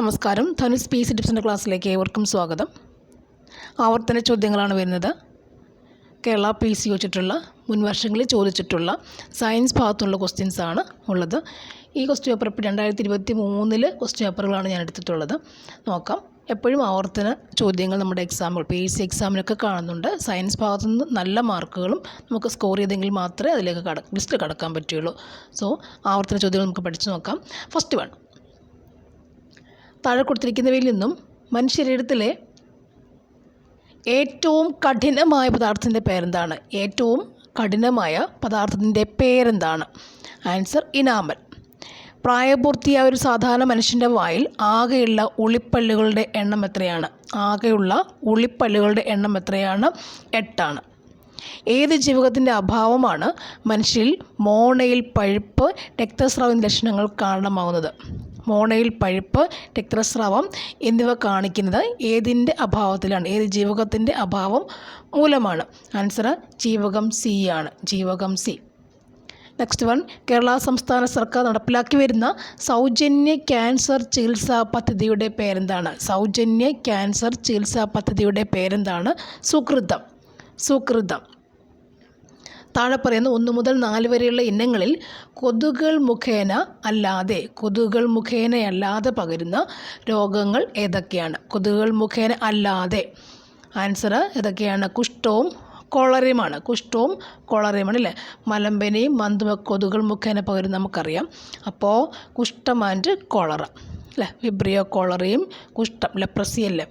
നമസ്കാരം. ധനുസ് P C ടിപ്സിന്റെ ക്ലാസ്സിലേക്ക് ഏവർക്കും സ്വാഗതം. ആവർത്തന ചോദ്യങ്ങളാണ് വരുന്നത്. കേരള പി സി വെച്ചിട്ടുള്ള മുൻ വർഷങ്ങളിൽ ചോദിച്ചിട്ടുള്ള സയൻസ് ഭാഗത്തുള്ള ക്വസ്റ്റ്യൻസ് ആണ് ഉള്ളത്. ഈ ക്വസ്റ്റ്യൻ പേപ്പർ രണ്ടായിരത്തി ഇരുപത്തി മൂന്നിൽ ക്വസ്റ്റ്യൻ പേപ്പറുകളാണ് ഞാൻ എടുത്തിട്ടുള്ളത്. നോക്കാം. എപ്പോഴും ആവർത്തന ചോദ്യങ്ങൾ നമ്മുടെ എക്സാമുകൾ പി എസ് സി എക്സാമിനൊക്കെ കാണുന്നുണ്ട്. സയൻസ് ഭാഗത്തു നിന്ന് നല്ല മാർക്കുകളും നമുക്ക് സ്കോർ ചെയ്തെങ്കിൽ മാത്രമേ അതിലേക്ക് കട ലിസ്റ്റ് കടക്കാൻ പറ്റുള്ളൂ. സോ ആവർത്തന ചോദ്യങ്ങൾ നമുക്ക് പഠിച്ചു നോക്കാം. ഫസ്റ്റ് വൺ താഴെ കൊടുത്തിരിക്കുന്നവയിൽ നിന്നും മനുഷ്യരീരത്തിലെ ഏറ്റവും കഠിനമായ പദാർത്ഥത്തിന്റെ പേരെന്താണ്? ഏറ്റവും കഠിനമായ പദാർത്ഥത്തിന്റെ പേരെന്താണ്? Answer enamel. പ്രായപൂർത്തിയായ ഒരു സാധാരണ മനുഷ്യന്റെ വായിൽ ആകെയുള്ള ഉളിപ്പല്ലുകളുടെ എണ്ണം എത്രയാണ്? ആകെയുള്ള ഉളിപ്പല്ലുകളുടെ എണ്ണം എത്രയാണ്? എട്ടാണ്. ഏത് ജീവകത്തിന്റെ അഭാവമാണ് മനുഷ്യരിൽ മോണയിൽ പഴുപ്പ് രക്തസ്രാവിന്റെ ലക്ഷണങ്ങൾ കാരണമാകുന്നത്? മോണയിൽ പഴുപ്പ് രക്തസ്രാവം എന്നിവ കാണിക്കുന്നത് ഏതിന്റെ അഭാവത്തിലാണ്? ഏത് ജീവകത്തിന്റെ അഭാവം മൂലമാണ്? ആൻസർ ജീവകം സി ആണ്. ജീവകം സി. നെക്സ്റ്റ് വൺ കേരള സംസ്ഥാന സർക്കാർ നടപ്പിലാക്കി വരുന്ന സൗജന്യ ക്യാൻസർ ചികിത്സാ പദ്ധതിയുടെ പേരെന്താണ്? സൗജന്യ ക്യാൻസർ ചികിത്സാ പദ്ധതിയുടെ പേരെന്താണ്? സുകൃതം. സുകൃതം. താഴെ പറയുന്ന ഒന്ന് മുതൽ നാല് വരെയുള്ള ഇനങ്ങളിൽ കൊതുകുകൾ മുഖേന അല്ലാതെ കൊതുകുകൾ മുഖേനയല്ലാതെ പകരുന്ന രോഗങ്ങൾ ഏതൊക്കെയാണ്? കൊതുകുകൾ മുഖേന അല്ലാതെ. ആൻസർ ഏതൊക്കെയാണ്? കുഷ്ഠവും കൊളറിയുമാണ്. കുഷ്ഠവും കൊളറിയുമാണ് അല്ലേ? മലമ്പനിയും മന്തുമ കൊതുകുകൾ മുഖേന പകരുന്ന നമുക്കറിയാം. അപ്പോൾ കുഷ്ഠം ആൻഡ് കോളറ അല്ലേ? വിബ്രിയോ കോളറയും കുഷ്ഠം ലെപ്രസി അല്ലേ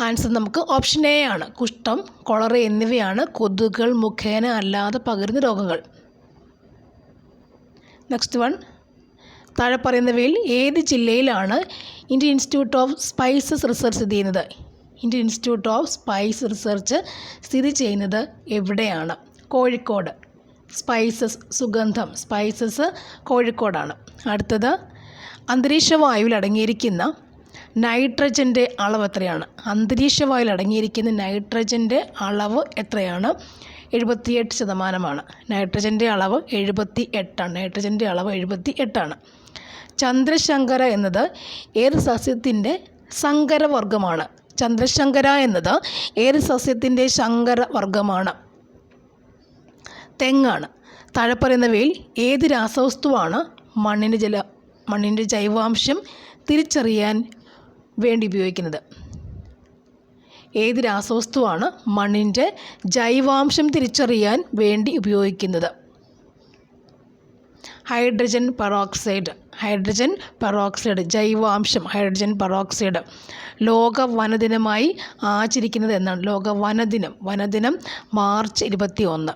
ആൻസർ നമുക്ക് ഓപ്ഷൻ എ ആണ്. കുഷ്ഠം കൊളറ എന്നിവയാണ് കൊതുകുകൾ മുഖേന അല്ലാതെ പകരുന്ന രോഗങ്ങൾ. നെക്സ്റ്റ് വൺ താഴെ പറയുന്നവയിൽ ഏത് ജില്ലയിലാണ് Indian institute of spices research സ്ഥിതി ചെയ്യുന്നത്? Indian institute of spice research സ്ഥിതി ചെയ്യുന്നത് എവിടെയാണ്? കോഴിക്കോട്. സ്പൈസസ് സുഗന്ധം. സ്പൈസസ് കോഴിക്കോടാണ്. അടുത്തത് അന്തരീക്ഷ വായുവിൽ അടങ്ങിയിരിക്കുന്ന നൈട്രജന്റെ അളവ് എത്രയാണ്? അന്തരീക്ഷവായുവിൽ അടങ്ങിയിരിക്കുന്ന നൈട്രജന്റെ അളവ് എത്രയാണ്? എഴുപത്തിയെട്ട് ശതമാനമാണ്. നൈട്രജന്റെ അളവ് എഴുപത്തി എട്ടാണ് നൈട്രജന്റെ അളവ് എഴുപത്തി എട്ടാണ് ചന്ദ്രശങ്കര എന്നത് ഏത് സസ്യത്തിന്റെ സങ്കരവർഗമാണ് ചന്ദ്രശങ്കര എന്നത് ഏത് സസ്യത്തിന്റെ ശങ്കരവർഗമാണ് തെങ്ങാണ്. താഴെ പറയുന്നവയിൽ ഏത് രാസവസ്തുവാണ് മണ്ണിന്റെ ജല മണ്ണിന്റെ ജൈവാംശം തിരിച്ചറിയാൻ വേണ്ടി ഉപയോഗിക്കുന്നത് ഏത് രാസവസ്തുവാണ് മണ്ണിന്റെ ജൈവാംശം തിരിച്ചറിയാൻ വേണ്ടി ഉപയോഗിക്കുന്നത്? ഹൈഡ്രജൻ പെറോക്സൈഡ് ഹൈഡ്രജൻ പെറോക്സൈഡ് ജൈവാംശം ഹൈഡ്രജൻ പെറോക്സൈഡ്. ലോക വനദിനമായി ആചരിക്കുന്നത് എന്നാണ്. ലോക വനദിനം വനദിനം മാർച്ച് ഇരുപത്തി ഒന്ന്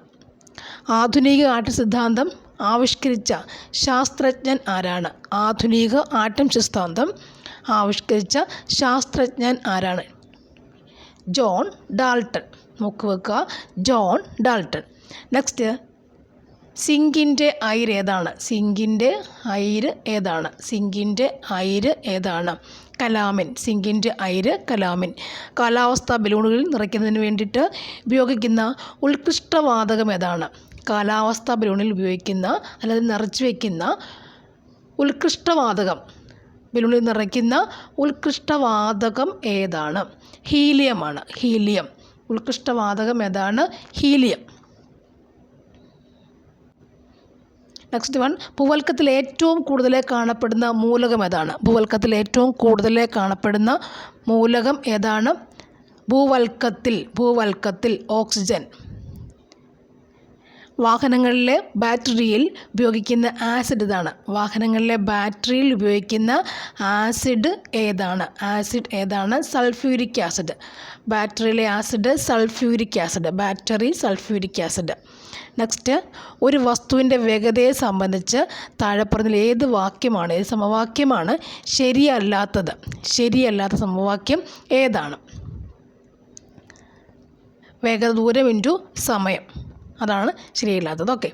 ആധുനിക ആട്ട സിദ്ധാന്തം ആവിഷ്കരിച്ച ശാസ്ത്രജ്ഞൻ ആരാണ്? ആധുനിക ആട്ടം സിദ്ധാന്തം ആവിഷ്കരിച്ച ശാസ്ത്രജ്ഞൻ ആരാണ്? John Dalton. നോക്ക് വെക്കുക. John Dalton. നെക്സ്റ്റ് സിങ്കിന്റെ അയിര് ഏതാണ്? സിങ്കിന്റെ അയിര് ഏതാണ്? സിങ്കിന്റെ അയിര് ഏതാണ്? കലാമിൻ. സിങ്കിന്റെ അയിര് കലാമിൻ. കാലാവസ്ഥാ ബലൂണുകളിൽ നിറയ്ക്കുന്നതിന് വേണ്ടിയിട്ട് ഉപയോഗിക്കുന്ന ഉത്കൃഷ്ടവാതകം ഏതാണ്? കാലാവസ്ഥാ ബലൂണിൽ ഉപയോഗിക്കുന്ന അല്ലെങ്കിൽ നിറച്ചു വയ്ക്കുന്ന ഉത്കൃഷ്ടവാതകം ബലൂണിൽ നിറയ്ക്കുന്ന ഉത്കൃഷ്ടവാതകം ഏതാണ്? ഹീലിയമാണ്. ഹീലിയം. ഉത്കൃഷ്ടവാതകം ഏതാണ്? ഹീലിയം. നെക്സ്റ്റ് വൺ ഭൂവൽക്കത്തിൽ ഏറ്റവും കൂടുതൽ കാണപ്പെടുന്ന മൂലകം ഏതാണ്? ഭൂവൽക്കത്തിൽ ഏറ്റവും കൂടുതൽ കാണപ്പെടുന്ന മൂലകം ഏതാണ്? ഭൂവൽക്കത്തിൽ. ഭൂവൽക്കത്തിൽ ഓക്സിജൻ. വാഹനങ്ങളിലെ ബാറ്ററിയിൽ ഉപയോഗിക്കുന്ന ആസിഡ് ഇതാണ്. വാഹനങ്ങളിലെ ബാറ്ററിയിൽ ഉപയോഗിക്കുന്ന ആസിഡ് ഏതാണ്? ആസിഡ് ഏതാണ്? Sulphuric acid. ബാറ്ററിയിലെ acid sulphuric acid. Battery sulphuric acid. Next ഒരു വസ്തുവിന്റെ വേഗതയെ സംബന്ധിച്ച് താഴെ പറഞ്ഞതിൽ ഏത് വാക്യമാണ്? ഏത് സമവാക്യമാണ്? ശരിയല്ലാത്തത്. ശരിയല്ലാത്ത സമവാക്യം ഏതാണ്? വേഗത ദൂരം ഇന്റു സമയം. അതാണ് ശരിയല്ലാത്തത്. ഓക്കെ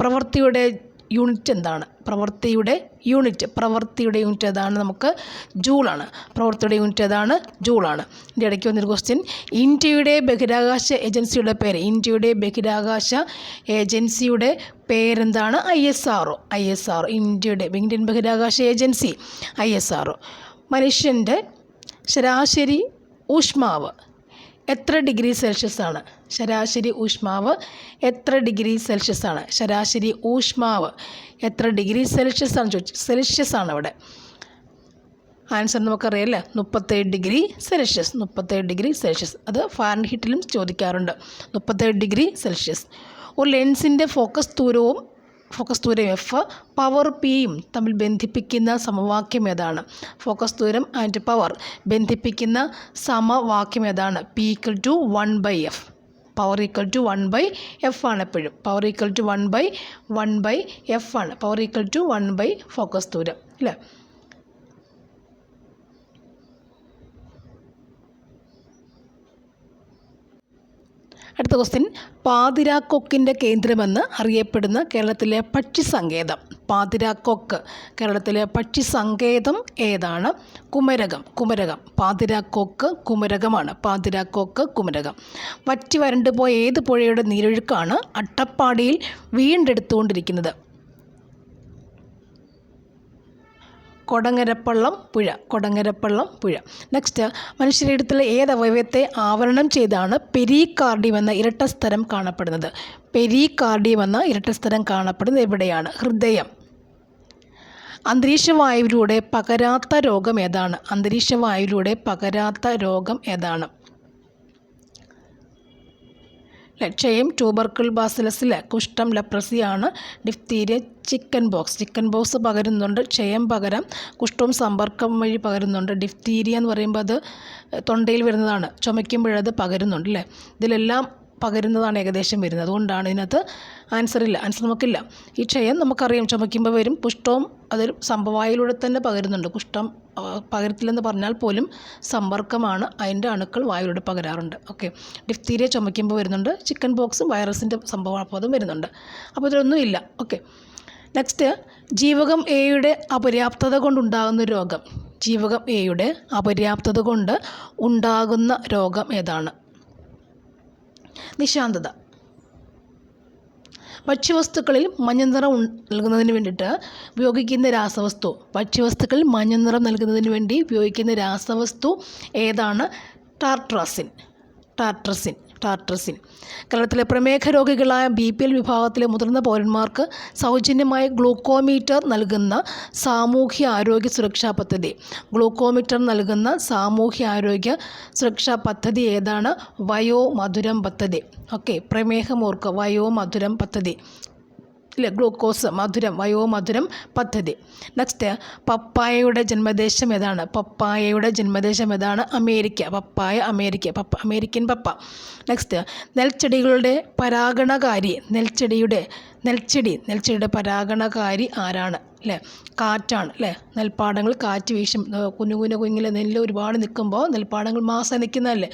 പ്രവൃത്തിയുടെ യൂണിറ്റ് എന്താണ്? പ്രവൃത്തിയുടെ യൂണിറ്റ് പ്രവൃത്തിയുടെ യൂണിറ്റ് ഏതാണ് നമുക്ക്? ജൂളാണ് പ്രവൃത്തിയുടെ യൂണിറ്റ് ഏതാണ്? ജൂളാണ് ഇതിന്റെ ഇടയ്ക്ക് വന്നൊരു ക്വസ്റ്റ്യൻ ഇന്ത്യയുടെ ബഹിരാകാശ ഏജൻസിയുടെ പേര്. ഇന്ത്യയുടെ ബഹിരാകാശ ഏജൻസിയുടെ പേരെന്താണ്? I S R O I S R ഇന്ത്യയുടെ ഇന്ത്യൻ ബഹിരാകാശ ഏജൻസി. ഐ എസ് ആർ ഒ മനുഷ്യന്റെ ശരാശരി ഊഷ്മാവ്. എത്ര ഡിഗ്രി സെൽഷ്യസ് ആണ്? ശരാശരി ഊഷ്മാവ് എത്ര ഡിഗ്രി സെൽഷ്യസ് ആണ്? ശരാശരി ഊഷ്മാവ് എത്ര ഡിഗ്രി സെൽഷ്യസ് ആണ് സെൽഷ്യസ് ആണ് അവിടെ. ആൻസർ നമുക്കറിയാമല്ലേ മുപ്പത്തേഴ് ഡിഗ്രി സെൽഷ്യസ് മുപ്പത്തേഴ് ഡിഗ്രി സെൽഷ്യസ്. അത് ഫാരൻഹീറ്റിലും ചോദിക്കാറുണ്ട്. മുപ്പത്തേഴ് ഡിഗ്രി സെൽഷ്യസ്. ഒരു ലെൻസിന്റെ ഫോക്കസ് ദൂരവും ഫോക്കസ് ദൂരം എഫ് പവർ പിയും തമ്മിൽ ബന്ധിപ്പിക്കുന്ന സമവാക്യം ഏതാണ്? ഫോക്കസ് ദൂരം ആൻഡ് പവർ ബന്ധിപ്പിക്കുന്ന സമവാക്യം ഏതാണ്? P equal to one by F power equal to one by F ആണ് എപ്പോഴും. Power equal to one by one by F ആണ്. Power equal to one by focus ദൂരം. അല്ലേ? അടുത്ത ക്വസ്റ്റ്യൻ പാതിരാക്കൊക്കിന്റെ കേന്ദ്രമെന്ന് അറിയപ്പെടുന്ന കേരളത്തിലെ പക്ഷി സങ്കേതം പാതിരാക്കൊക്ക് കേരളത്തിലെ പക്ഷി സങ്കേതം ഏതാണ്? കുമരകം. കുമരകം. പാതിരാക്കൊക്ക് കുമരകമാണ്. പാതിരാക്കൊക്ക് കുമരകം. വറ്റി വരണ്ടുപോയ ഏത് പുഴയുടെ നീരൊഴുക്കാണ് അട്ടപ്പാടിയിൽ വീണ്ടെടുത്തുകൊണ്ടിരിക്കുന്നത്? കൊടങ്ങരപ്പള്ളം പുഴ കൊടങ്ങരപ്പള്ളം പുഴ. നെക്സ്റ്റ് മനുഷ്യരീരത്തിലെ ഏത് അവയവത്തെ ആവരണം ചെയ്താണ് പെരികാർഡിയം എന്ന ഇരട്ടസ്ഥലം കാണപ്പെടുന്നത്? പെരികാർഡിയം എന്ന ഇരട്ടസ്ഥലം കാണപ്പെടുന്നത് എവിടെയാണ്? ഹൃദയം. അന്തരീക്ഷവായുവിലൂടെ പകരാത്ത രോഗം ഏതാണ്? അന്തരീക്ഷവായുവിലൂടെ പകരാത്ത രോഗം ഏതാണ്? ക്ഷയം ട്യൂബർക്കിൾ ബാസിലസിൽ കുഷ്ഠം ലെപ്രസിയാണ് diphtheria chicken pox. Chicken pox പകരുന്നുണ്ട് ക്ഷയം പകരം കുഷ്ഠവും സമ്പർക്കം വഴി പകരുന്നുണ്ട്. ഡിഫ്തീരിയ എന്ന് പറയുമ്പോൾ അത് തൊണ്ടയിൽ വരുന്നതാണ് ചുമയ്ക്കുമ്പോഴത് പകരുന്നുണ്ട് അല്ലേ? ഇതിലെല്ലാം പകരുന്നതാണ് ഏകദേശം വരുന്നത്. അതുകൊണ്ടാണ് ഇതിനകത്ത് ആൻസർ ഇല്ല. ആൻസർ നമുക്കില്ല. ഈ ക്ഷയം നമുക്കറിയാം. ചുമയ്ക്കുമ്പോൾ വരും. കുഷ്ഠവും അതൊരു സംഭവായിലൂടെ തന്നെ പകരുന്നുണ്ട്. ആ, പകരത്തില്ലെന്ന് പറഞ്ഞാൽ പോലും സമ്പർക്കമാണ് അതിന്റെ അണുക്കൾ വായുവിലൂടെ പകരാറുണ്ട്. ഓക്കെ ഡിഫ്തീരിയ ചുമയ്ക്കുമ്പോൾ വരുന്നുണ്ട്. ചിക്കൻ ബോക്സും വൈറസിന്റെ സംഭവം വരുന്നുണ്ട്. അപ്പോൾ ഇതിലൊന്നും ഇല്ല. ഓക്കെ നെക്സ്റ്റ് ജീവകം എയുടെ അപര്യാപ്തത കൊണ്ടുണ്ടാകുന്ന രോഗം. ജീവകം എയുടെ അപര്യാപ്തത കൊണ്ട് ഉണ്ടാകുന്ന രോഗം ഏതാണ്? നിശാന്തത. ഭക്ഷ്യവസ്തുക്കളിൽ മഞ്ഞനിറം നൽകുന്നതിന് വേണ്ടിയിട്ട് ഉപയോഗിക്കുന്ന രാസവസ്തു. ഭക്ഷ്യവസ്തുക്കളിൽ മഞ്ഞനിറം നൽകുന്നതിന് വേണ്ടി ഉപയോഗിക്കുന്ന രാസവസ്തു ഏതാണ്? ടാർട്രാസിൻ. ടാർട്രസിൻ. ടാർട്രസിൻ കേരളത്തിലെ പ്രമേഹ രോഗികളായ ബി പി എൽ വിഭാഗത്തിലെ മുതിർന്ന പൗരന്മാർക്ക് സൗജന്യമായ ഗ്ലൂക്കോമീറ്റർ നൽകുന്ന സാമൂഹ്യ ആരോഗ്യ സുരക്ഷാ പദ്ധതി. ഗ്ലൂക്കോമീറ്റർ നൽകുന്ന സാമൂഹ്യ ആരോഗ്യ സുരക്ഷാ പദ്ധതി ഏതാണ്? വയോ മധുരം പദ്ധതി. ഓക്കെ പ്രമേഹമോർക്ക് വയോ മധുരം പദ്ധതി. ഗ്ലൂക്കോസ് മധുരം വയോമധുരം പദ്ധതി. നെക്സ്റ്റ് പപ്പായയുടെ ജന്മദേശം ഏതാണ്? പപ്പായയുടെ ജന്മദേശം ഏതാണ്? അമേരിക്ക. Papaya America. പപ്പ അമേരിക്കൻ പപ്പ. നെക്സ്റ്റ് നെൽച്ചെടികളുടെ പരാഗണകാരി. നെൽച്ചെടിയുടെ നെൽച്ചെടി. നെൽച്ചെടിയുടെ പരാഗണകാരി ആരാണ്? അല്ലേ കാറ്റാണ് അല്ലേ നെൽപ്പാടങ്ങൾ കാറ്റ് വീശും. കുഞ്ഞു കുഞ്ഞു കുഞ്ഞിലെ നെല്ല് ഒരുപാട് നിൽക്കുമ്പോൾ നെൽപ്പാടങ്ങൾ മാസം നിൽക്കുന്നതല്ലേ?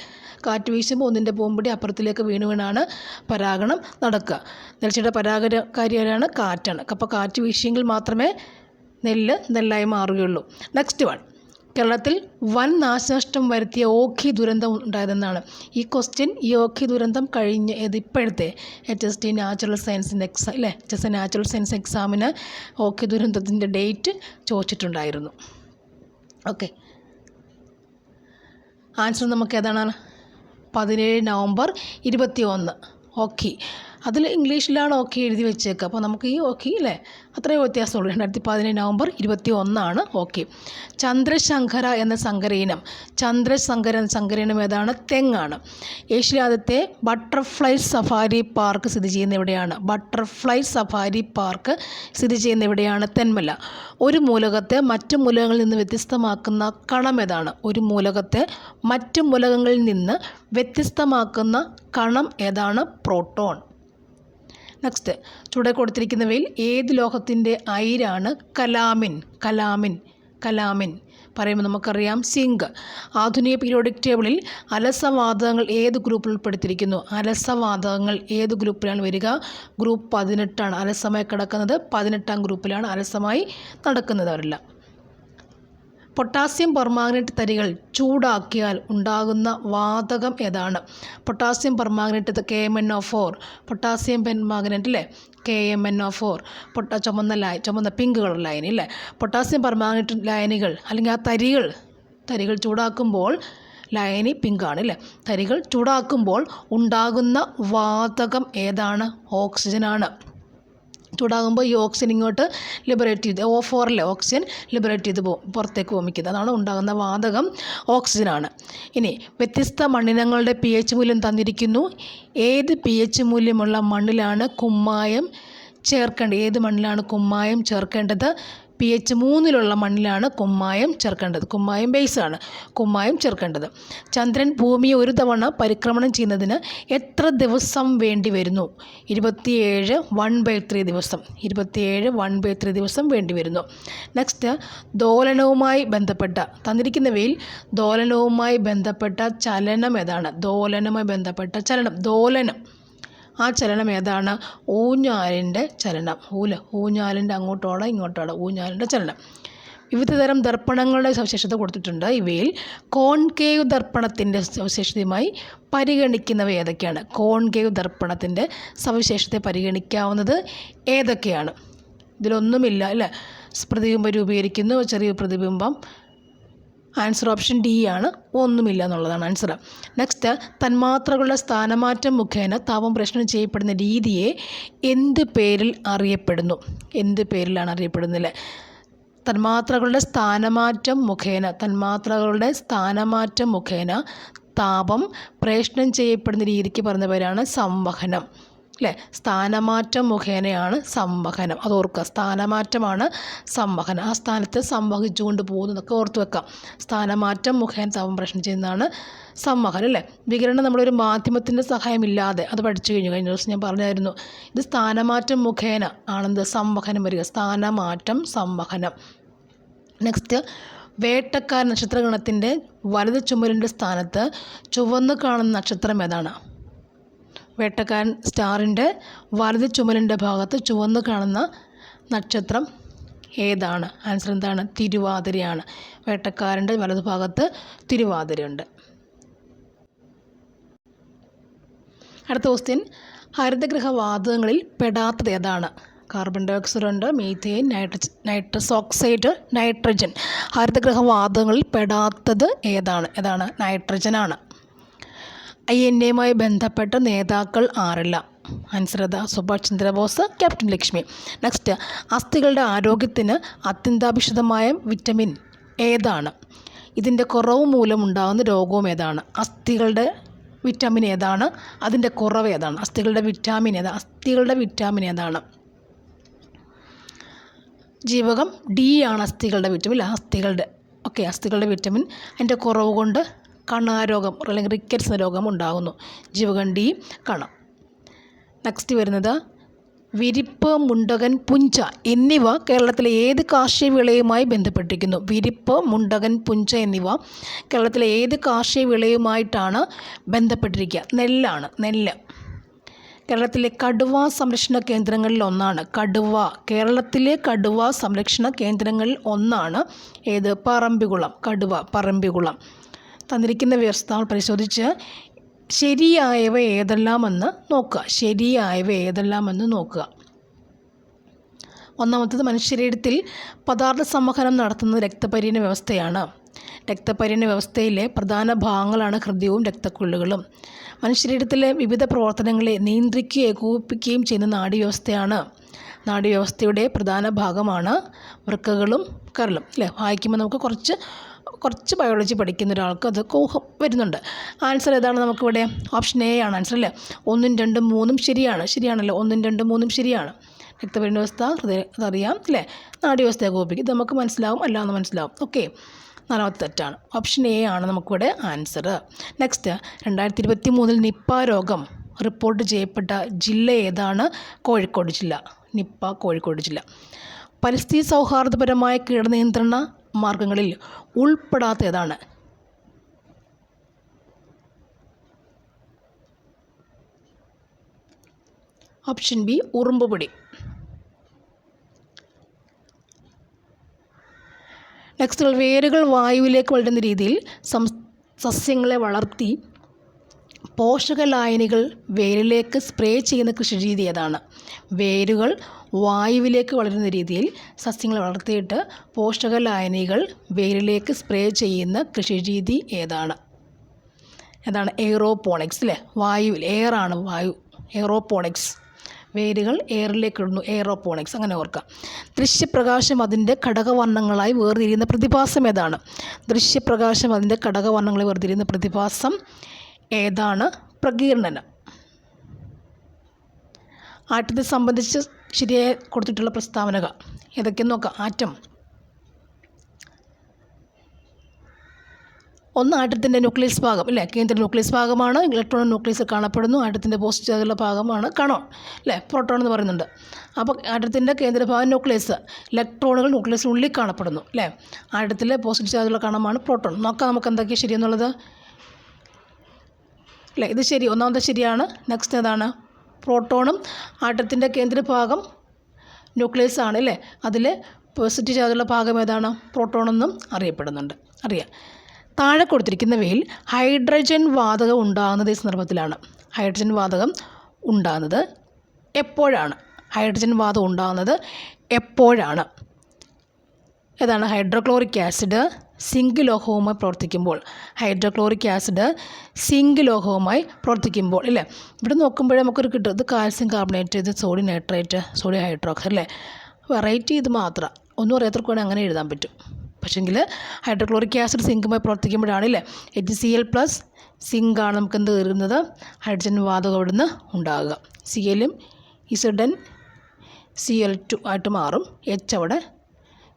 കാറ്റ് വീശുമ്പോൾ ഒന്നിന്റെ പോകുമ്പോടി അപ്പുറത്തിലേക്ക് വീണു വീണാണ് പരാഗണം നടക്കുക. നെൽച്ചയുടെ പരാഗകാരിയാണ് കാറ്റാണ്. അപ്പോൾ കാറ്റ് വീശിയെങ്കിൽ മാത്രമേ നെല്ല് നെല്ലായി മാറുകയുള്ളൂ. നെക്സ്റ്റ് വൺ കേരളത്തിൽ വൻ നാശനഷ്ടം വരുത്തിയ ഓഖി ദുരന്തം ഉണ്ടായതെന്നാണ് ഈ ക്വസ്റ്റ്യൻ ഈ ഓഖി ദുരന്തം കഴിഞ്ഞ് ഇത് ഇപ്പോഴത്തെ എച്ച് എസ് ടി നാച്ചുറൽ സയൻസിന്റെ എക്സാം അല്ലേ? എച്ച് എസ് നാച്ചുറൽ സയൻസ് എക്സാമിന് ഓഖി ദുരന്തത്തിന്റെ ഡേറ്റ് ചോദിച്ചിട്ടുണ്ടായിരുന്നു. ഓക്കെ ആൻസർ നമുക്ക് ഏതാണ് പതിനേഴ് നവംബർ ഇരുപത്തി ഒന്ന് ഓക്കി അതിൽ ഇംഗ്ലീഷിലാണ് ഓക്കെ എഴുതി വെച്ചേക്കുക. അപ്പോൾ നമുക്ക് ഈ ഓക്കെ അല്ലേ അത്രയും വ്യത്യാസമുള്ളൂ. രണ്ടായിരത്തി പതിനേഴ് നവംബർ ഇരുപത്തി ഒന്നാണ് ഓക്കെ ചന്ദ്രശങ്കര എന്ന സങ്കരയിനം. ചന്ദ്രശങ്കര എന്ന സങ്കരയിനം ഏതാണ്? തെങ്ങാണ്. ഏഷ്യയിലെ ആദ്യത്തെ ബട്ടർഫ്ലൈ സഫാരി പാർക്ക് സ്ഥിതി ചെയ്യുന്ന എവിടെയാണ്? ബട്ടർഫ്ലൈ സഫാരി പാർക്ക് സ്ഥിതി ചെയ്യുന്ന എവിടെയാണ്? തെന്മല. ഒരു മൂലകത്തെ മറ്റു മൂലകങ്ങളിൽ നിന്ന് വ്യത്യസ്തമാക്കുന്ന കണം ഏതാണ്? ഒരു മൂലകത്തെ മറ്റു മൂലകങ്ങളിൽ നിന്ന് വ്യത്യസ്തമാക്കുന്ന കണം ഏതാണ്? പ്രോട്ടോൺ. നെക്സ്റ്റ് ചുവടെ കൊടുത്തിരിക്കുന്നവയിൽ ഏത് ലോഹത്തിന്റെ അയിരാണ്? Calamine calamine calamine. പറയുമ്പോൾ നമുക്കറിയാം സിങ്ക്. ആധുനിക പീരിയോഡിക് ടേബിളിൽ അലസവാതകങ്ങൾ ഏത് ഗ്രൂപ്പിൽ ഉൾപ്പെടുത്തിയിരിക്കുന്നു? അലസവാതകങ്ങൾ ഏത് ഗ്രൂപ്പിലാണ് വരിക? ഗ്രൂപ്പ് പതിനെട്ടാണ്. അലസമായി കിടക്കുന്നത് പതിനെട്ടാം ഗ്രൂപ്പിലാണ് അലസമായി നടക്കുന്നത് അവരെല്ലാം. പൊട്ടാസ്യം പെർമാഗ്നറ്റ് തരികൾ ചൂടാക്കിയാൽ ഉണ്ടാകുന്ന വാതകം ഏതാണ്? Potassium permanganate K M N O four. Potassium permanganate അല്ലേ K M N O four. പൊട്ട ചുമന്ന ലൈൻ ചുമന്ന പിങ്ക് കളർ ലൈൻ ഇല്ലേ പൊട്ടാസ്യം പെർമാഗ്നറ്റ് ലൈനുകൾ അല്ലെങ്കിൽ ആ തരികൾ തരികൾ ചൂടാക്കുമ്പോൾ ലൈനി പിങ്കാണ് അല്ലേ തരികൾ ചൂടാക്കുമ്പോൾ ഉണ്ടാകുന്ന വാതകം ഏതാണ്? ഓക്സിജനാണ്. ചൂടാകുമ്പോൾ ഈ ഓക്സിജൻ ഇങ്ങോട്ട് ലിബറേറ്റ് ചെയ്ത് ഓ ഫോറിലെ ഓക്സിജൻ ലിബറേറ്റ് ചെയ്ത് പോകും പുറത്തേക്ക് വമിക്കുന്നത്. അതാണ് ഉണ്ടാകുന്ന വാതകം ഓക്സിജനാണ് ഇനി വ്യത്യസ്ത മണ്ണിനങ്ങളുടെ പി എച്ച് മൂല്യം തന്നിരിക്കുന്നു. ഏത് പി എച്ച് മൂല്യമുള്ള മണ്ണിലാണ് കുമ്മായം ചേർക്കേണ്ടത്? ഏത് മണ്ണിലാണ് കുമ്മായം ചേർക്കേണ്ടത്? പി എച്ച് മൂന്നിലുള്ള മണ്ണിലാണ് കുമ്മായം ചേർക്കേണ്ടത്. കുമ്മായം ബേസാണ് കുമ്മായം ചേർക്കേണ്ടത്. ചന്ദ്രൻ ഭൂമിയെ ഒരു തവണ പരിക്രമണം ചെയ്യുന്നതിന് എത്ര ദിവസം വേണ്ടി വരുന്നു? ഇരുപത്തിയേഴ് വൺ ബൈ ത്രീ ദിവസം. ഇരുപത്തിയേഴ് വൺ ബൈ ത്രീ ദിവസം വേണ്ടി വരുന്നു. നെക്സ്റ്റ് ദോലനവുമായി ബന്ധപ്പെട്ട തന്നിരിക്കുന്നവയിൽ ദോലനവുമായി ബന്ധപ്പെട്ട ചലനം ഏതാണ്? ദോലനവുമായി ബന്ധപ്പെട്ട ചലനം. ദോലനം. ആ ചലനം ഏതാണ്? ഊഞ്ഞാലിന്റെ ചലനം. ഊല ഊഞ്ഞാലിന്റെ അങ്ങോട്ടോളം ഇങ്ങോട്ടോളം ഊഞ്ഞാലിന്റെ ചലനം. വിവിധ തരം ദർപ്പണങ്ങളുടെ സവിശേഷത കൊടുത്തിട്ടുണ്ട്. ഇവയിൽ കോൺകേവ് ദർപ്പണത്തിന്റെ സവിശേഷതയുമായി പരിഗണിക്കുന്നവ ഏതൊക്കെയാണ്? കോൺകേവ് ദർപ്പണത്തിന്റെ സവിശേഷത പരിഗണിക്കാവുന്നത് ഏതൊക്കെയാണ്? ഇതിലൊന്നുമില്ല അല്ലേ? പ്രതിബിംബം രൂപീകരിക്കുന്നു ചെറിയ പ്രതിബിംബം ആൻസർ ഓപ്ഷൻ ഡി ആണ്. ഒന്നുമില്ല എന്നുള്ളതാണ് ആൻസർ നെക്സ്റ്റ് തന്മാത്രകളുടെ സ്ഥാനമാറ്റം മുഖേന താപം പ്രശ്നം ചെയ്യപ്പെടുന്ന രീതിയെ എന്ത് പേരിൽ അറിയപ്പെടുന്നു? എന്ത് പേരിലാണ് അറിയപ്പെടുന്നത്? തന്മാത്രകളുടെ സ്ഥാനമാറ്റം മുഖേന തന്മാത്രകളുടെ സ്ഥാനമാറ്റം മുഖേന താപം പ്രേഷണം ചെയ്യപ്പെടുന്ന രീതിക്ക് പറയുന്ന പേരാണ് സംവഹനം. അല്ലേ സ്ഥാനമാറ്റം മുഖേനയാണ് സംവഹനം. അത് ഓർക്കുക സ്ഥാനമാറ്റമാണ് സംവഹനം. ആ സ്ഥാനത്ത് സംവഹിച്ചുകൊണ്ട് പോകുന്നതൊക്കെ ഓർത്ത് വെക്കാം സ്ഥാനമാറ്റം മുഖേന പ്രശ്നം ചെയ്യുന്നതാണ് സംവഹനം അല്ലേ വികരണം നമ്മളൊരു മാധ്യമത്തിന്റെ സഹായമില്ലാതെ അത് പഠിച്ചു കഴിഞ്ഞു. കഴിഞ്ഞ ദിവസം ഞാൻ പറഞ്ഞായിരുന്നു. ഇത് സ്ഥാനമാറ്റം മുഖേന ആണെന്ത്? സംവഹനം വരിക. സ്ഥാനമാറ്റം സംവഹനം. നെക്സ്റ്റ് വേട്ടക്കാർ നക്ഷത്രഗണത്തിന്റെ വലത് ചുമലിന്റെ സ്ഥാനത്ത് ചുവന്ന് കാണുന്ന നക്ഷത്രം ഏതാണ്? വേട്ടക്കാരൻ സ്റ്റാറിന്റെ വലത് ചുമലിന്റെ ഭാഗത്ത് ചുവന്ന് കാണുന്ന നക്ഷത്രം ഏതാണ്? ആൻസർ എന്താണ്? തിരുവാതിരയാണ്. വേട്ടക്കാരന്റെ വലത് ഭാഗത്ത് തിരുവാതിരയുണ്ട്. അടുത്ത ക്വസ്റ്റ്യൻ ഹരിതഗൃഹ വാതകങ്ങളിൽ പെടാത്തത് ഏതാണ്? കാർബൺ ഡയോക്സൈഡ് ഉണ്ട് methane nitrogen nitrous oxide nitrogen ഹരിതഗൃഹ വാതകങ്ങളിൽ പെടാത്തത് ഏതാണ്? ഏതാണ്? നൈട്രജനാണ് ഐ എൻ എയുമായി ബന്ധപ്പെട്ട നേതാക്കൾ ആറില്ല അനുസൃത സുഭാഷ് ചന്ദ്രബോസ് ക്യാപ്റ്റൻ ലക്ഷ്മി. നെക്സ്റ്റ് അസ്ഥികളുടെ ആരോഗ്യത്തിന് അത്യന്താപേക്ഷിതമായ വിറ്റമിൻ ഏതാണ്? ഇതിന്റെ കുറവ് മൂലം ഉണ്ടാകുന്ന രോഗവും ഏതാണ്? അസ്ഥികളുടെ വിറ്റാമിൻ ഏതാണ്? അതിന്റെ കുറവ് ഏതാണ്? അസ്ഥികളുടെ വിറ്റാമിൻ ഏതാണ് അസ്ഥികളുടെ വിറ്റാമിൻ ഏതാണ്? ജീവകം ഡി ആണ് അസ്ഥികളുടെ വിറ്റമിൻ അസ്ഥികളുടെ ഓക്കെ അസ്ഥികളുടെ വിറ്റമിൻ. അതിന്റെ കുറവ് കൊണ്ട് കണാരോഗം അല്ലെങ്കിൽ റിക്കറ്റ്സ് എന്ന രോഗം ഉണ്ടാകുന്നു. ജീവകണ്ടി കണ. നെക്സ്റ്റ് വരുന്നത് വിരിപ്പ് മുണ്ടകൻ പുഞ്ച എന്നിവ കേരളത്തിലെ ഏത് കാർഷിക വിളയുമായി ബന്ധപ്പെട്ടിരിക്കുന്നു? വിരിപ്പ് മുണ്ടകൻ പുഞ്ച എന്നിവ കേരളത്തിലെ ഏത് കാർഷിക വിളയുമായിട്ടാണ് ബന്ധപ്പെട്ടിരിക്കുക? നെല്ലാണ്. നെല്ല്. കേരളത്തിലെ കടുവ സംരക്ഷണ കേന്ദ്രങ്ങളിൽ ഒന്നാണ്. കടുവ. കേരളത്തിലെ കടുവ സംരക്ഷണ കേന്ദ്രങ്ങളിൽ ഒന്നാണ്. ഏത്? പറമ്പിക്കുളം. കടുവ പറമ്പിക്കുളം. തന്നിരിക്കുന്ന വ്യവസ്ഥകൾ പരിശോധിച്ച് ശരിയായവ ഏതെല്ലാമെന്ന് നോക്കുക. ശരിയായവ ഏതെല്ലാമെന്ന് നോക്കുക. ഒന്നാമത്തത് മനുഷ്യശരീരത്തിൽ പദാർത്ഥ സംവഹനം നടത്തുന്നത് രക്തപര്യന വ്യവസ്ഥയാണ്. രക്തപര്യന വ്യവസ്ഥയിലെ പ്രധാന ഭാഗങ്ങളാണ് ഹൃദയവും രക്തക്കുള്ളുകളും. മനുഷ്യശരീരത്തിലെ വിവിധ പ്രവർത്തനങ്ങളെ നിയന്ത്രിക്കുകയും ഏകോപിപ്പിക്കുകയും ചെയ്യുന്ന നാഡീവ്യവസ്ഥയാണ്. നാഡീവ്യവസ്ഥയുടെ പ്രധാന ഭാഗമാണ് വൃക്കകളും കരളും. അല്ലേ? വായിക്കുമ്പോൾ നമുക്ക് കുറച്ച് കുറച്ച് ബയോളജി പഠിക്കുന്ന ഒരാൾക്ക് അത് ഊഹം വരുന്നുണ്ട്. ആൻസർ ഏതാണ് നമുക്കിവിടെ? ഓപ്ഷൻ എ ആണ് ആൻസർ അല്ലേ? ഒന്നും രണ്ടും മൂന്നും ശരിയാണ്. ശരിയാണല്ലോ? ഒന്നും രണ്ടും മൂന്നും ശരിയാണ്. രക്തപരിണ വ്യവസ്ഥ ഹൃദയ അതറിയാം അല്ലേ? നാഡ്യവസ്ഥയെ കോപിക്കും. ഇത് നമുക്ക് മനസ്സിലാവും അല്ലാന്ന് മനസ്സിലാവും. ഓക്കെ നാലാമത്തെ തെറ്റാണ്. ഓപ്ഷൻ എ ആണ് നമുക്കിവിടെ ആൻസർ നെക്സ്റ്റ് രണ്ടായിരത്തി ഇരുപത്തി മൂന്നിൽ നിപ്പ രോഗം റിപ്പോർട്ട് ചെയ്യപ്പെട്ട ജില്ല ഏതാണ്? കോഴിക്കോട് ജില്ല. നിപ്പ കോഴിക്കോട് ജില്ല. പരിസ്ഥിതി സൗഹാർദ്ദപരമായ കീടനിയന്ത്രണ മാർഗങ്ങളിൽ ഉൾപ്പെടാത്തതാണ്. ഓപ്ഷൻ ബി ഉറുമ്പുപൊടി നെക്സ്റ്റ് വേരുകൾ വായുവിലേക്ക് വളരുന്ന രീതിയിൽ സസ്യങ്ങളെ വളർത്തി പോഷക ലായനികൾ വേരിലേക്ക് സ്പ്രേ ചെയ്യുന്ന കൃഷി രീതി ഏതാണ്? വേരുകൾ വായുവിലേക്ക് വളരുന്ന രീതിയിൽ സസ്യങ്ങൾ വളർത്തിയിട്ട് പോഷക ലായനികൾ വേരിലേക്ക് സ്പ്രേ ചെയ്യുന്ന കൃഷി രീതി ഏതാണ്? ഏതാണ് എയറോപോണിക്സ് അല്ലേ വായുവിൽ എയറാണ് വായു. എയറോപോണിക്സ് വേരുകൾ എയറിലേക്ക് ഇടുന്നു എയറോപോണിക്സ് അങ്ങനെ ഓർക്കാം ദൃശ്യപ്രകാശം അതിന്റെ ഘടകവർണങ്ങളായി വേർതിരിയുന്ന പ്രതിഭാസം ഏതാണ്? ദൃശ്യപ്രകാശം അതിന്റെ ഘടകവർണങ്ങളായി വേർതിരിയുന്ന പ്രതിഭാസം ഏതാണ്? പ്രകീർണനം. ആറ്റത്തെ സംബന്ധിച്ച് ശരിയായി കൊടുത്തിട്ടുള്ള പ്രസ്താവനകൾ. ഏതൊക്കെയെന്ന് നോക്കാം. ആറ്റം. ഒന്ന് ആറ്റത്തിന്റെ ന്യൂക്ലിയസ് ഭാഗം അല്ലേ? കേന്ദ്ര ന്യൂക്ലിയസ് ഭാഗമാണ് ഇലക്ട്രോൺ ന്യൂക്ലിയസ് കാണപ്പെടുന്നു ആറ്റത്തിന്റെ പോസിറ്റീവ് ചാർജുള്ള ഭാഗമാണ് കണോൺ അല്ലേ? പ്രോട്ടോൺ എന്ന് പറയുന്നുണ്ട്. അപ്പോൾ ആറ്റത്തിന്റെ കേന്ദ്രഭാഗം ന്യൂക്ലിയസ് ഇലക്ട്രോണുകൾ ന്യൂക്ലിയസിനുള്ളിൽ കാണപ്പെടുന്നു അല്ലേ? ആറ്റത്തിലെ പോസിറ്റീവ് ചാർജുള്ള കണമാണ് പ്രോട്ടോൺ. നോക്കാം നമുക്ക് എന്തൊക്കെയാണ് ശരിയെന്നുള്ളത്. അല്ലേ? ഇത് ശരി. ഒന്നാമത്തെ ശരിയാണ്. നെക്സ്റ്റ് ഏതാണ്? പ്രോട്ടോണും ആറ്റത്തിന്റെ കേന്ദ്രഭാഗം ന്യൂക്ലിയസ് ആണ് അല്ലേ? അതിൽ പോസിറ്റീവ് ചാർജുള്ള ഭാഗം ഏതാണ്? പ്രോട്ടോണെന്നും അറിയപ്പെടുന്നുണ്ട്. അറിയാം. താഴെ കൊടുത്തിരിക്കുന്നവയിൽ ഹൈഡ്രജൻ വാതകം ഉണ്ടാകുന്നത് ഈ സന്ദർഭത്തിലാണ്. ഹൈഡ്രജൻ വാതകം ഉണ്ടാകുന്നത് എപ്പോഴാണ്? ഹൈഡ്രജൻ വാതകം ഉണ്ടാകുന്നത് എപ്പോഴാണ്? ഏതാണ്? ഹൈഡ്രോക്ലോറിക് ആസിഡ് സിങ്ക് ലോഹവുമായി പ്രവർത്തിക്കുമ്പോൾ ഹൈഡ്രോക്ലോറിക് ആസിഡ് സിങ്ക് ലോഹവുമായി പ്രവർത്തിക്കുമ്പോൾ ഇല്ലേ? ഇവിടെ നോക്കുമ്പോഴേ നമുക്കൊരു കിട്ടും. ഇത് കാൽസ്യം കാർബണേറ്റ് ഇത് സോഡിയം നൈട്രേറ്റ് സോഡിയം ഹൈഡ്രോക്സൈഡ് അല്ലേ? വെറൈറ്റി ഇത് മാത്രം. ഒന്നും അറിയാത്തവർക്ക് വേണമെങ്കിൽ അങ്ങനെ എഴുതാൻ പറ്റും. പക്ഷേങ്കിൽ ഹൈഡ്രോക്ലോറിക് ആസിഡ് സിങ്കുമായി പ്രവർത്തിക്കുമ്പോഴാണ് ഇല്ലേ? എച്ച് സി എൽ പ്ലസ് സിങ്കാണ് നമുക്ക് എന്ത് കയറുന്നത് ഹൈഡ്രജൻ വാതകം അവിടുന്ന് ഉണ്ടാകുക. സി എല്ലും ഇസഡൻ സി എൽ ടു ആയിട്ട് മാറും. എച്ച് അവിടെ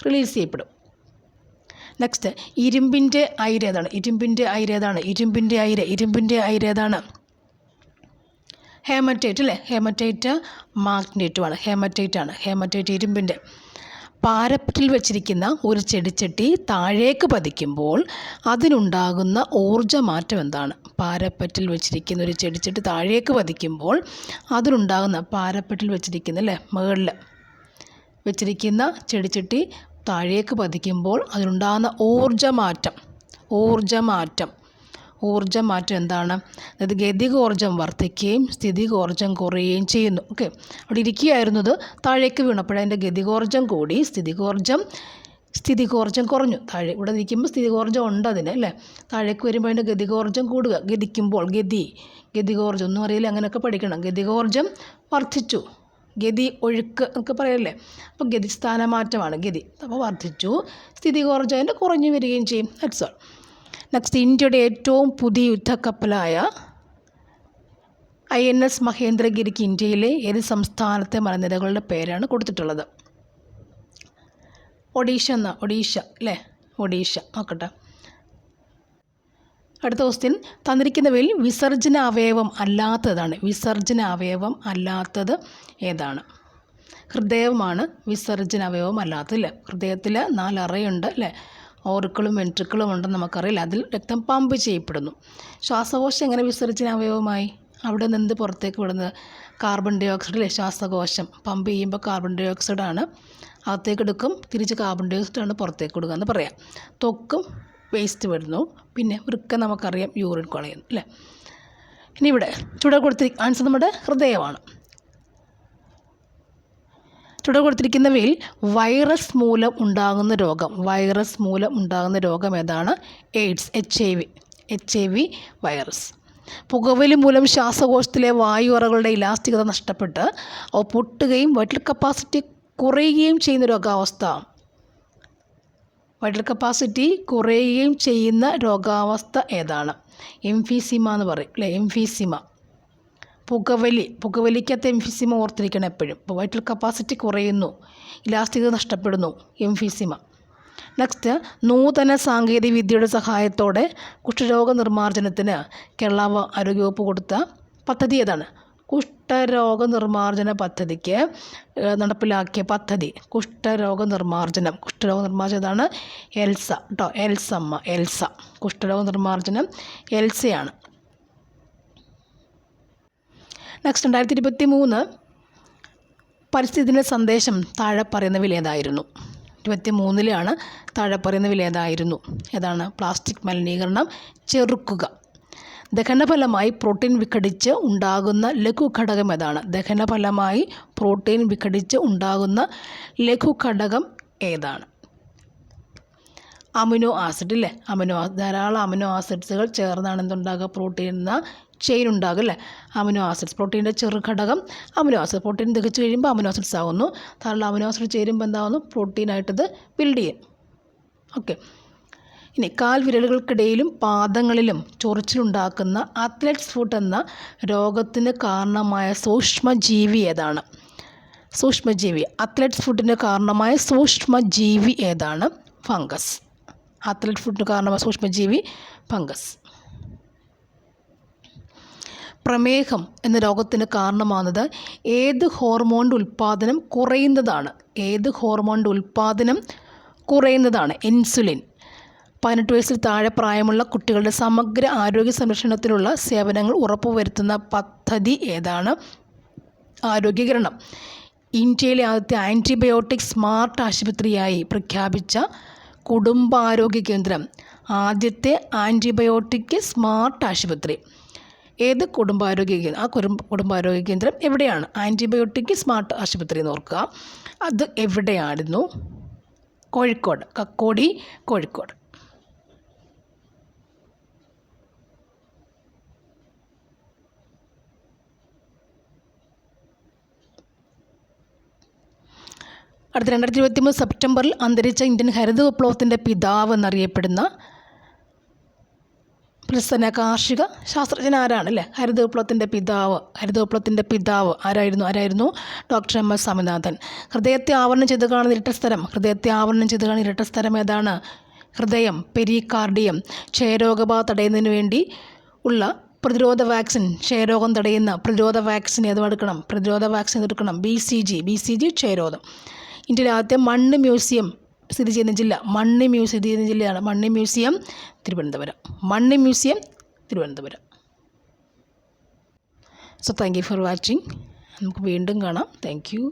റിലീസ് ചെയ്യപ്പെടും. നെക്സ്റ്റ് ഇരുമ്പിന്റെ അയിര് ഏതാണ്? ഇരുമ്പിന്റെ അയിര് ഏതാണ്? ഇരുമ്പിന്റെ അയിര് ഇരുമ്പിന്റെ അയിര് ഏതാണ്? ഹേമറ്റൈറ്റ് അല്ലേ? ഹേമറ്റൈറ്റ് മാഗ്നേറ്റുമാണ് ഹേമറ്റൈറ്റ് ആണ്. ഹേമറ്റൈറ്റ് ഇരുമ്പിന്റെ പാരപ്പറ്റിൽ വെച്ചിരിക്കുന്ന ഒരു ചെടിച്ചട്ടി താഴേക്ക് പതിക്കുമ്പോൾ അതിനുണ്ടാകുന്ന ഊർജമാറ്റം എന്താണ്? പാരപ്പറ്റിൽ വെച്ചിരിക്കുന്ന ഒരു ചെടിച്ചട്ടി താഴേക്ക് പതിക്കുമ്പോൾ അതിനുണ്ടാകുന്ന പാരപ്പറ്റിൽ വെച്ചിരിക്കുന്ന അല്ലേ? മുകളിൽ വെച്ചിരിക്കുന്ന ചെടിച്ചട്ടി താഴേക്ക് പതിക്കുമ്പോൾ അതിനുണ്ടാകുന്ന ഊർജമാറ്റം ഊർജമാറ്റം. ഊർജമാറ്റം എന്താണ്? അതായത് ഗതികോർജം വർദ്ധിക്കുകയും സ്ഥിതികോർജം കുറയുകയും ചെയ്യുന്നു. ഓക്കെ. അവിടെ ഇരിക്കുകയായിരുന്നത് താഴേക്ക് വീണപ്പോൾ അതിന്റെ ഗതികോർജം കൂടി സ്ഥിതികോർജം സ്ഥിതികോർജം കുറഞ്ഞു. താഴെ ഇവിടെ നിൽക്കുമ്പോൾ സ്ഥിതികോർജം ഉണ്ട് അതിന് അല്ലേ? താഴേക്ക് വരുമ്പോൾ അതിന്റെ ഗതികോർജം കൂടുക. ഗതിക്കുമ്പോൾ ഗതി. ഗതികോർജം ഒന്നും അറിയില്ല അങ്ങനെയൊക്കെ പഠിക്കണം. ഗതികോർജം വർദ്ധിച്ചു. ഗതി ഒഴുക്ക് എന്നൊക്കെ പറയല്ലേ? അപ്പോൾ ഗതി സ്ഥാനമാറ്റമാണ് ഗതി. അപ്പോൾ വർദ്ധിച്ചു സ്ഥിതികോർജം അതിന്റെ കുറഞ്ഞു വരികയും ചെയ്യും. ദാറ്റ്സ് ഓൾ നെക്സ്റ്റ് ഇന്ത്യയുടെ ഏറ്റവും പുതിയ യുദ്ധക്കപ്പലായ ഐ എൻ എസ് മഹേന്ദ്രഗിരിക്ക് ഇന്ത്യയിലെ ഏത് സംസ്ഥാനത്തെ മലനിരകളുടെ പേരാണ് കൊടുത്തിട്ടുള്ളത്? ഒഡീഷ എന്ന ഒഡീഷ അല്ലേ? ഒഡീഷ. നോക്കട്ടെ. അടുത്ത ക്വസ്റ്റ്യൻ തന്നിരിക്കുന്നവയിൽ വിസർജന അവയവം അല്ലാത്തതാണ്. വിസർജന അവയവം അല്ലാത്തത് ഏതാണ്? ഹൃദയമാണ് വിസർജന അവയവം അല്ലാത്തത് അല്ലേ? ഹൃദയത്തിൽ നാലറയുണ്ട് അല്ലേ? ഓറുക്കളും വെൻട്രിക്കിളും ഉണ്ടെന്ന് നമുക്കറിയില്ല. അതിൽ രക്തം പമ്പ് ചെയ്യപ്പെടുന്നു. ശ്വാസകോശം എങ്ങനെ വിസർജന അവയവമായി? അവിടെ നിന്ന് പുറത്തേക്ക് വിടുന്നത്? കാർബൺ ഡൈ അല്ലേ? ശ്വാസകോശം. പമ്പ് ചെയ്യുമ്പോൾ കാർബൺ ഡൈ ഓക്സൈഡാണ് അകത്തേക്ക് എടുക്കും. തിരിച്ച് കാർബൺ ഡൈ ഓക്സൈഡാണ് പുറത്തേക്ക് കൊടുക്കുക എന്ന് പറയാം. ത്വക്കും വേസ്റ്റ് വരുന്നു. പിന്നെ വൃക്ക നമുക്കറിയാം യൂറിൻ കുളയുന്നു അല്ലേ? ഇനി ഇവിടെ ചുവടെ കൊടുത്തിരി ആൻസർ നമ്മുടെ ഹൃദയമാണ്. ചുവടെ കൊടുത്തിരിക്കുന്നവയിൽ വൈറസ് മൂലം ഉണ്ടാകുന്ന രോഗം വൈറസ് മൂലം ഉണ്ടാകുന്ന രോഗം ഏതാണ്? AIDS H I V H I V virus പുകവലി മൂലം ശ്വാസകോശത്തിലെ വായു അറകളുടെ ഇലാസ്റ്റികത നഷ്ടപ്പെട്ട് അവ പൊട്ടുകയും വൈറ്റൽ കപ്പാസിറ്റി കുറയുകയും ചെയ്യുന്ന രോഗാവസ്ഥ. വൈറ്റൽ കപ്പാസിറ്റി കുറയുകയും ചെയ്യുന്ന രോഗാവസ്ഥ ഏതാണ്? എംഫിസിമ എന്ന് പറയും അല്ലേ? എംഫിസിമ. പുകവലി പുകവലിക്കകത്ത് എംഫിസിമ ഓർത്തിരിക്കണം എപ്പോഴും. അപ്പോൾ വൈറ്റൽ കപ്പാസിറ്റി കുറയുന്നു ഇലാസ്റ്റിക് നഷ്ടപ്പെടുന്നു എംഫിസിമ. നെക്സ്റ്റ് നൂതന സാങ്കേതിക വിദ്യയുടെ സഹായത്തോടെ കുഷ്ഠരോഗ നിർമ്മാർജനത്തിന് കേരള ആരോഗ്യവകുപ്പ് കൊടുത്ത പദ്ധതി ഏതാണ്? കുഷ്ഠരോഗ നിർമ്മാർജന പദ്ധതിക്ക് നടപ്പിലാക്കിയ പദ്ധതി. കുഷ്ഠരോഗ നിർമ്മാർജനം കുഷ്ഠരോഗ നിർമ്മാർജനം ഇതാണ് എൽസ കേട്ടോ എൽസമ്മ എൽസ. കുഷ്ഠരോഗ നിർമ്മാർജനം എൽസയാണ്. നെക്സ്റ്റ് രണ്ടായിരത്തി ഇരുപത്തി മൂന്ന് പരിസ്ഥിതിന്റെ സന്ദേശം താഴെ പറയുന്നവയിൽ ഏതായിരുന്നു? ഇരുപത്തി മൂന്നിലാണ് താഴെ പറയുന്നവയിൽ ഏതായിരുന്നു? ഏതാണ്? പ്ലാസ്റ്റിക് മലിനീകരണം ചെറുക്കുക. ദഹനഫലമായി പ്രോട്ടീൻ വിഘടിച്ച് ഉണ്ടാകുന്ന ലഘുഘടകം ഏതാണ്? ദഹനഫലമായി പ്രോട്ടീൻ വിഘടിച്ച് ഉണ്ടാകുന്ന ലഘുഘടകം ഏതാണ്? അമിനോ ആസിഡ് അല്ലേ അമിനോ ധാരാളം അമിനോ ആസിഡ്സുകൾ ചേർന്നാണ് എന്തുണ്ടാകുക? പ്രോട്ടീൻ എന്ന ചെയിൻ ഉണ്ടാകും അല്ലേ? Amino acids. പ്രോട്ടീന്റെ ചെറുഘടകം അമിനോ ആസിഡ്. പ്രോട്ടീൻ ദഹിച്ചു കഴിയുമ്പോൾ അമിനോ ആസിഡ്സ് ആകുന്നു ധാരാളം അമിനോ ആസിഡ് ചേരുമ്പോൾ എന്താകുന്നു പ്രോട്ടീനായിട്ടത് ബിൽഡ് ചെയ്യും. ഓക്കെ ഇനി കാൽ വിരലുകൾക്കിടയിലും പാദങ്ങളിലും ചൊറിച്ചിലുണ്ടാക്കുന്ന അത്ലറ്റ്സ് ഫുട്ട് എന്ന രോഗത്തിന് കാരണമായ സൂക്ഷ്മജീവി ഏതാണ്? സൂക്ഷ്മജീവി. അത്ലറ്റ്സ് ഫുഡിന് കാരണമായ സൂക്ഷ്മജീവി ഏതാണ്? ഫംഗസ് അത്ലറ്റ് ഫുഡിന് കാരണമായ സൂക്ഷ്മജീവി ഫംഗസ് പ്രമേഹം എന്ന രോഗത്തിന് കാരണമാകുന്നത് ഏത് ഹോർമോണിന്റെ ഉൽപ്പാദനം കുറയുന്നതാണ്? ഏത് ഹോർമോണിന്റെ ഉൽപ്പാദനം കുറയുന്നതാണ്? ഇൻസുലിൻ പതിനെട്ട് വയസ്സിൽ താഴെ പ്രായമുള്ള കുട്ടികളുടെ സമഗ്ര ആരോഗ്യ സംരക്ഷണത്തിനുള്ള സേവനങ്ങൾ ഉറപ്പുവരുത്തുന്ന പദ്ധതി ഏതാണ്? ആരോഗ്യകരണം. ഇന്ത്യയിലെ ആദ്യത്തെ ആന്റിബയോട്ടിക് സ്മാർട്ട് ആശുപത്രിയായി പ്രഖ്യാപിച്ച കുടുംബാരോഗ്യ കേന്ദ്രം. ആദ്യത്തെ ആന്റിബയോട്ടിക് സ്മാർട്ട് ആശുപത്രി. ഏത് കുടുംബാരോഗ്യ കേന്ദ്രം ആ കുടുംബ കുടുംബാരോഗ്യ കേന്ദ്രം എവിടെയാണ്? ആന്റിബയോട്ടിക് സ്മാർട്ട് ആശുപത്രി എന്ന് ഓർക്കുക. അത് എവിടെയായിരുന്നു? കോഴിക്കോട്. കക്കോടി കോഴിക്കോട്. അടുത്ത രണ്ടായിരത്തി ഇരുപത്തി മൂന്ന് സെപ്റ്റംബറിൽ അന്തരിച്ച ഇന്ത്യൻ ഹരിത വിപ്ലവത്തിന്റെ പിതാവ് എന്നറിയപ്പെടുന്ന പ്രസന്ന കാർഷിക ശാസ്ത്രജ്ഞൻ ആരാണ് അല്ലേ? ഹരിത വിപ്ലവത്തിന്റെ പിതാവ് ഹരിത വിപ്ലവത്തിന്റെ പിതാവ് ആരായിരുന്നു? ആരായിരുന്നു? Doctor M S Swaminathan. ഹൃദയത്തെ ആവരണം ചെയ്ത് കാണുന്ന ഇരട്ട സ്ഥലം ഹൃദയത്തെ ആവരണം ചെയ്ത് കാണുന്ന ഇരട്ട സ്ഥലം ഏതാണ്? ഹൃദയം പെരികാർഡിയം ക്ഷയരോഗബാധ തടയുന്നതിന് വേണ്ടി ഉള്ള പ്രതിരോധ വാക്സിൻ ക്ഷയരോഗം തടയുന്ന പ്രതിരോധ വാക്സിൻ ഏതും എടുക്കണം? പ്രതിരോധ വാക്സിൻ എടുക്കണം. B C G B C G ക്ഷയരോഗം. ഇന്ത്യയിലെ ആദ്യത്തെ മണ്ണ് മ്യൂസിയം സ്ഥിതി ചെയ്യുന്ന ജില്ല മണ്ണ് മ്യൂസിയം സ്ഥിതി ചെയ്യുന്ന ജില്ലയാണ് മണ്ണ് മ്യൂസിയം തിരുവനന്തപുരം. മണ്ണ് museum Thiruvananthapuram. So thank you for watching നമുക്ക് വീണ്ടും കാണാം. Thank you